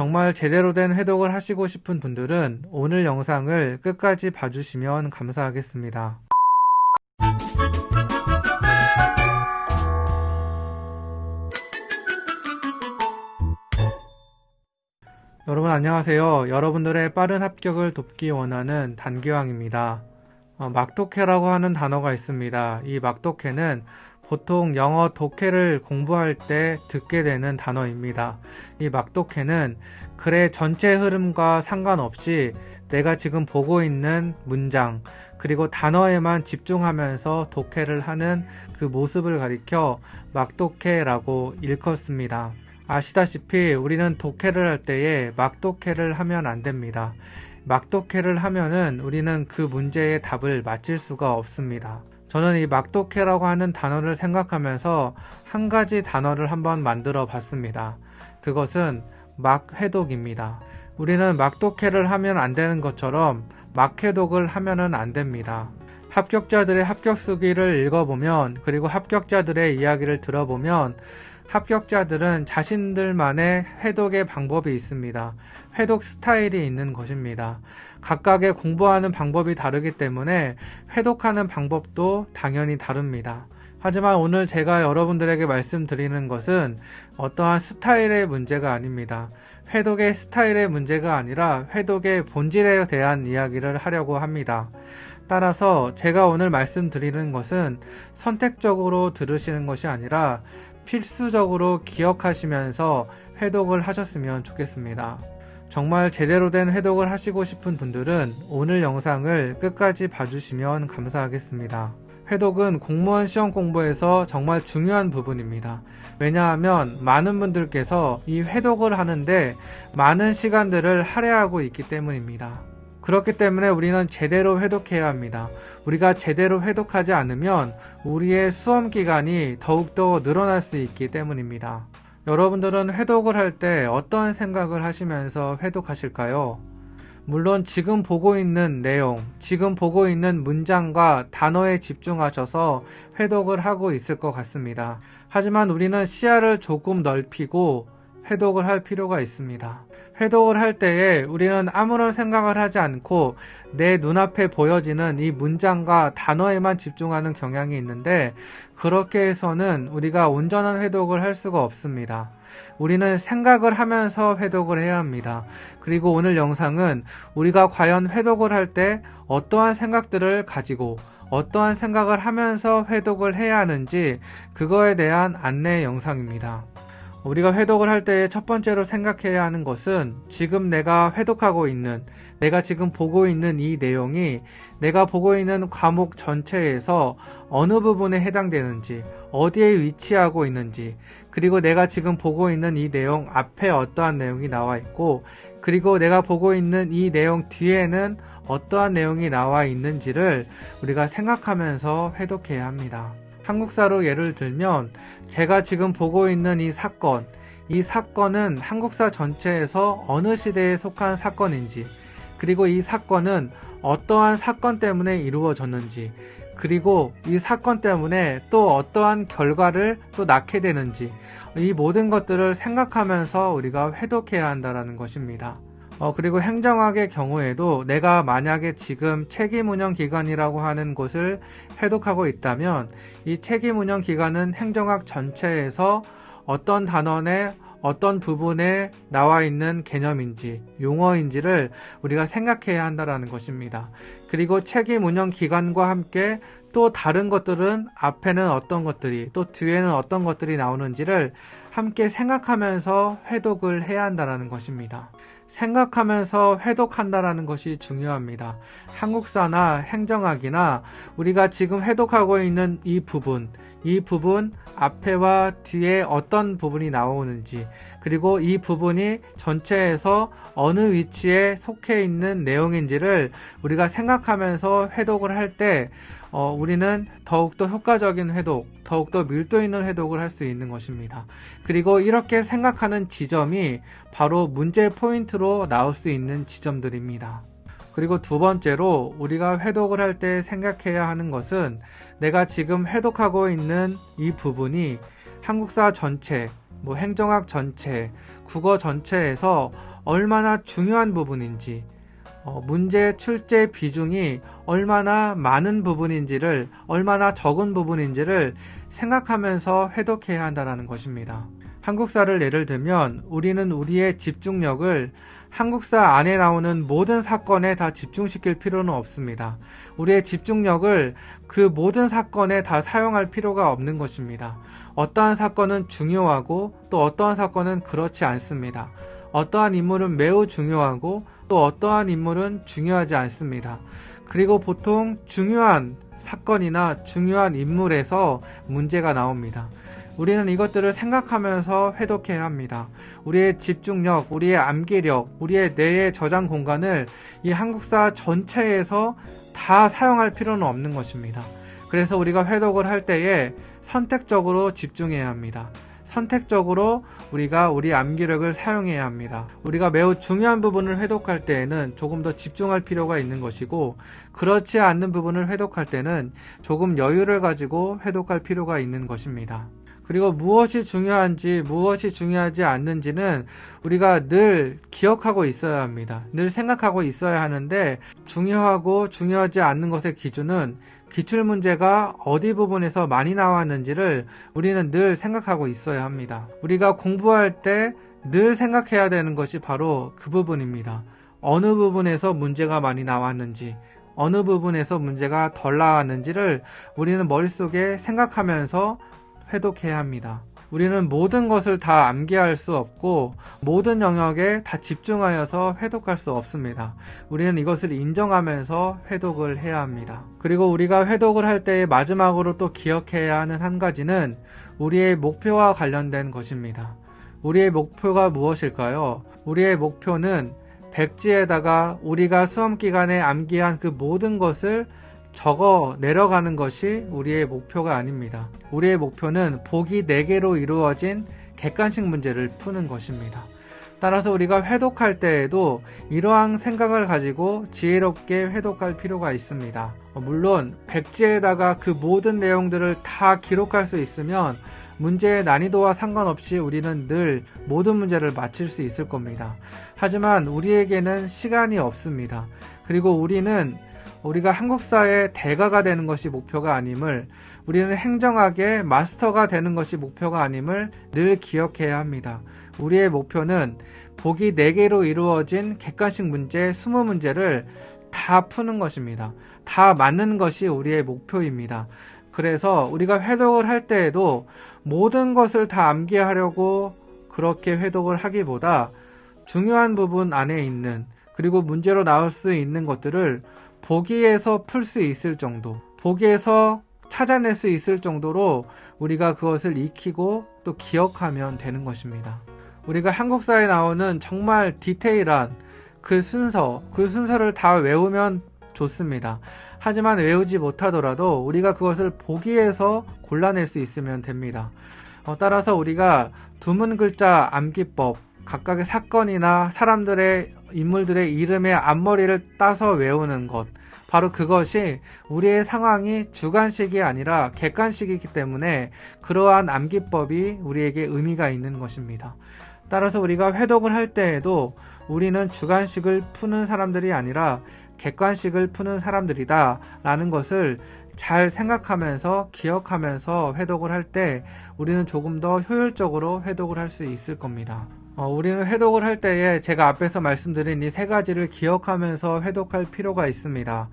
정말 제대로 된 회독을 하시고 싶은 분들은 오늘 영상을 끝까지 봐주시면 감사하겠습니다. 여러분 안녕하세요. 여러분들의 빠른 합격을 돕기 원하는 단기왕입니다. 어, 막독해라고 하는 단어가 있습니다. 이 막독해는 보통 영어 독해를 공부할 때 듣게 되는 단어입니다. 이 막독해는 글의 전체 흐름과 상관없이 내가 지금 보고 있는 문장, 그리고 단어에만 집중하면서 독해를 하는 그 모습을 가리켜 막독해라고 일컫습니다. 아시다시피 우리는 독해를 할 때에 막독해를 하면 안 됩니다. 막독해를 하면은 우리는 그 문제의 답을 맞힐 수가 없습니다. 저는 이 막독해라고 하는 단어를 생각하면서 한 가지 단어를 한번 만들어 봤습니다. 그것은 막회독입니다. 우리는 막독해를 하면 안 되는 것처럼 막회독을 하면은 안 됩니다. 합격자들의 합격 수기를 읽어보면 그리고 합격자들의 이야기를 들어보면 합격자들은 자신들만의 회독의 방법이 있습니다. 회독 스타일이 있는 것입니다. 각각의 공부하는 방법이 다르기 때문에 회독하는 방법도 당연히 다릅니다. 하지만 오늘 제가 여러분들에게 말씀드리는 것은 어떠한 스타일의 문제가 아닙니다. 회독의 스타일의 문제가 아니라 회독의 본질에 대한 이야기를 하려고 합니다. 따라서 제가 오늘 말씀드리는 것은 선택적으로 들으시는 것이 아니라 필수적으로 기억하시면서 회독을 하셨으면 좋겠습니다. 정말 제대로 된 회독을 하시고 싶은 분들은 오늘 영상을 끝까지 봐주시면 감사하겠습니다. 회독은 공무원 시험 공부에서 정말 중요한 부분입니다. 왜냐하면 많은 분들께서 이 회독을 하는데 많은 시간들을 할애하고 있기 때문입니다. 그렇기 때문에 우리는 제대로 회독해야 합니다. 우리가 제대로 회독하지 않으면 우리의 수험 기간이 더욱더 늘어날 수 있기 때문입니다. 여러분들은 회독을 할 때 어떤 생각을 하시면서 회독하실까요? 물론 지금 보고 있는 내용, 지금 보고 있는 문장과 단어에 집중하셔서 회독을 하고 있을 것 같습니다. 하지만 우리는 시야를 조금 넓히고 회독을 할 필요가 있습니다. 회독을 할 때에 우리는 아무런 생각을 하지 않고 내 눈앞에 보여지는 이 문장과 단어에만 집중하는 경향이 있는데 그렇게 해서는 우리가 온전한 회독을 할 수가 없습니다. 우리는 생각을 하면서 회독을 해야 합니다. 그리고 오늘 영상은 우리가 과연 회독을 할 때 어떠한 생각들을 가지고 어떠한 생각을 하면서 회독을 해야 하는지 그거에 대한 안내 영상입니다. 우리가 회독을 할 때 첫 번째로 생각해야 하는 것은 지금 내가 회독하고 있는, 내가 지금 보고 있는 이 내용이 내가 보고 있는 과목 전체에서 어느 부분에 해당되는지, 어디에 위치하고 있는지, 그리고 내가 지금 보고 있는 이 내용 앞에 어떠한 내용이 나와 있고, 그리고 내가 보고 있는 이 내용 뒤에는 어떠한 내용이 나와 있는지를 우리가 생각하면서 회독해야 합니다. 한국사로 예를 들면 제가 지금 보고 있는 이 사건, 이 사건은 한국사 전체에서 어느 시대에 속한 사건인지, 그리고 이 사건은 어떠한 사건 때문에 이루어졌는지, 그리고 이 사건 때문에 또 어떠한 결과를 또 낳게 되는지, 이 모든 것들을 생각하면서 우리가 회독해야 한다는 것입니다. 어, 그리고 행정학의 경우에도 내가 만약에 지금 책임 운영 기관이라고 하는 곳을 해독하고 있다면 이 책임 운영 기관은 행정학 전체에서 어떤 단원의 어떤 부분에 나와 있는 개념인지 용어인지를 우리가 생각해야 한다는 것입니다. 그리고 책임 운영 기관과 함께 또 다른 것들은 앞에는 어떤 것들이 또 뒤에는 어떤 것들이 나오는지를 함께 생각하면서 회독을 해야 한다는 것입니다. 생각하면서 회독한다라는 것이 중요합니다. 한국사나 행정학이나 우리가 지금 회독하고 있는 이 부분, 이 부분 앞에와 뒤에 어떤 부분이 나오는지, 그리고 이 부분이 전체에서 어느 위치에 속해 있는 내용인지를 우리가 생각하면서 회독을 할때 어, 우리는 더욱더 효과적인 회독, 더욱더 밀도 있는 회독을 할 수 있는 것입니다. 그리고 이렇게 생각하는 지점이 바로 문제 포인트로 나올 수 있는 지점들입니다. 그리고 두 번째로 우리가 회독을 할 때 생각해야 하는 것은 내가 지금 회독하고 있는 이 부분이 한국사 전체, 뭐 행정학 전체, 국어 전체에서 얼마나 중요한 부분인지, 어, 문제 출제 비중이 얼마나 많은 부분인지를, 얼마나 적은 부분인지를 생각하면서 회독해야 한다는 것입니다. 한국사를 예를 들면 우리는 우리의 집중력을 한국사 안에 나오는 모든 사건에 다 집중시킬 필요는 없습니다. 우리의 집중력을 그 모든 사건에 다 사용할 필요가 없는 것입니다. 어떠한 사건은 중요하고 또 어떠한 사건은 그렇지 않습니다. 어떠한 인물은 매우 중요하고 또 어떠한 인물은 중요하지 않습니다. 그리고 보통 중요한 사건이나 중요한 인물에서 문제가 나옵니다. 우리는 이것들을 생각하면서 회독해야 합니다. 우리의 집중력, 우리의 암기력, 우리의 뇌의 저장 공간을 이 한국사 전체에서 다 사용할 필요는 없는 것입니다. 그래서 우리가 회독을 할 때에 선택적으로 집중해야 합니다. 선택적으로 우리가 우리 암기력을 사용해야 합니다. 우리가 매우 중요한 부분을 회독할 때에는 조금 더 집중할 필요가 있는 것이고, 그렇지 않는 부분을 회독할 때는 조금 여유를 가지고 회독할 필요가 있는 것입니다. 그리고 무엇이 중요한지 무엇이 중요하지 않는지는 우리가 늘 기억하고 있어야 합니다. 늘 생각하고 있어야 하는데 중요하고 중요하지 않는 것의 기준은 기출 문제가 어디 부분에서 많이 나왔는지를 우리는 늘 생각하고 있어야 합니다. 우리가 공부할 때 늘 생각해야 되는 것이 바로 그 부분입니다. 어느 부분에서 문제가 많이 나왔는지, 어느 부분에서 문제가 덜 나왔는지를 우리는 머릿속에 생각하면서 회독해야 합니다. 우리는 모든 것을 다 암기할 수 없고 모든 영역에 다 집중하여서 회독할 수 없습니다. 우리는 이것을 인정하면서 회독을 해야 합니다. 그리고 우리가 회독을 할때 마지막으로 또 기억해야 하는 한 가지는 우리의 목표와 관련된 것입니다. 우리의 목표가 무엇일까요? 우리의 목표는 백지에다가 우리가 수험 기간에 암기한 그 모든 것을 적어 내려가는 것이 우리의 목표가 아닙니다. 우리의 목표는 보기 4개로 이루어진 객관식 문제를 푸는 것입니다. 따라서 우리가 회독할 때에도 이러한 생각을 가지고 지혜롭게 회독할 필요가 있습니다. 물론 백지에다가 그 모든 내용들을 다 기록할 수 있으면 문제의 난이도와 상관없이 우리는 늘 모든 문제를 맞힐 수 있을 겁니다. 하지만 우리에게는 시간이 없습니다. 그리고 우리는 우리가 한국사의 대가가 되는 것이 목표가 아님을 우리는 행정학의 마스터가 되는 것이 목표가 아님을 늘 기억해야 합니다. 우리의 목표는 보기 4개로 이루어진 객관식 문제 20문제를 다 푸는 것입니다. 다 맞는 것이 우리의 목표입니다. 그래서 우리가 회독을 할 때에도 모든 것을 다 암기하려고 그렇게 회독을 하기보다 중요한 부분 안에 있는 그리고 문제로 나올 수 있는 것들을 보기에서 풀 수 있을 정도, 보기에서 찾아낼 수 있을 정도로 우리가 그것을 익히고 또 기억하면 되는 것입니다. 우리가 한국사에 나오는 정말 디테일한 그 순서, 그 순서를 다 외우면 좋습니다. 하지만 외우지 못하더라도 우리가 그것을 보기에서 골라낼 수 있으면 됩니다. 어, 따라서 우리가 두문 글자 암기법, 각각의 사건이나 사람들의 인물들의 이름의 앞머리를 따서 외우는 것. 바로 그것이 우리의 상황이 주관식이 아니라 객관식이기 때문에 그러한 암기법이 우리에게 의미가 있는 것입니다. 따라서 우리가 회독을 할 때에도 우리는 주관식을 푸는 사람들이 아니라 객관식을 푸는 사람들이다 라는 것을 잘 생각하면서 기억하면서 회독을 할 때 우리는 조금 더 효율적으로 회독을 할 수 있을 겁니다. 어, 우리는 회독을 할 때에 제가 앞에서 말씀드린 이 세 가지를 기억하면서 회독할 필요가 있습니다.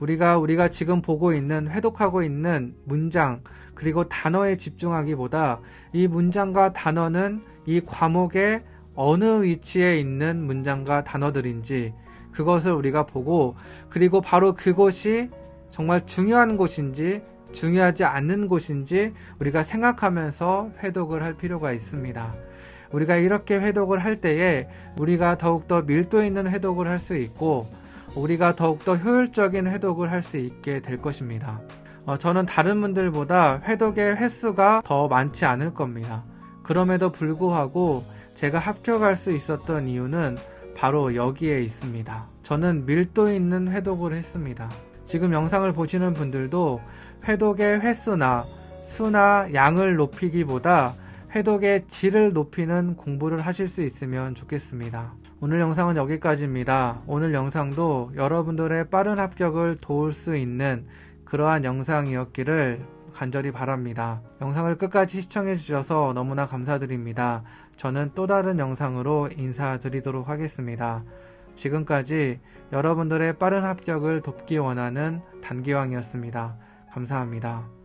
우리가 우리가 지금 보고 있는 회독하고 있는 문장 그리고 단어에 집중하기보다 이 문장과 단어는 이 과목의 어느 위치에 있는 문장과 단어들인지 그것을 우리가 보고 그리고 바로 그곳이 정말 중요한 곳인지 중요하지 않는 곳인지 우리가 생각하면서 회독을 할 필요가 있습니다. 우리가 이렇게 회독을 할 때에 우리가 더욱더 밀도 있는 회독을 할 수 있고 우리가 더욱더 효율적인 회독을 할 수 있게 될 것입니다. 어, 저는 다른 분들보다 회독의 횟수가 더 많지 않을 겁니다. 그럼에도 불구하고 제가 합격할 수 있었던 이유는 바로 여기에 있습니다. 저는 밀도 있는 회독을 했습니다. 지금 영상을 보시는 분들도 회독의 횟수나 수나 양을 높이기보다 회독의 질을 높이는 공부를 하실 수 있으면 좋겠습니다. 오늘 영상은 여기까지입니다. 오늘 영상도 여러분들의 빠른 합격을 도울 수 있는 그러한 영상이었기를 간절히 바랍니다. 영상을 끝까지 시청해 주셔서 너무나 감사드립니다. 저는 또 다른 영상으로 인사드리도록 하겠습니다. 지금까지 여러분들의 빠른 합격을 돕기 원하는 단기왕이었습니다. 감사합니다.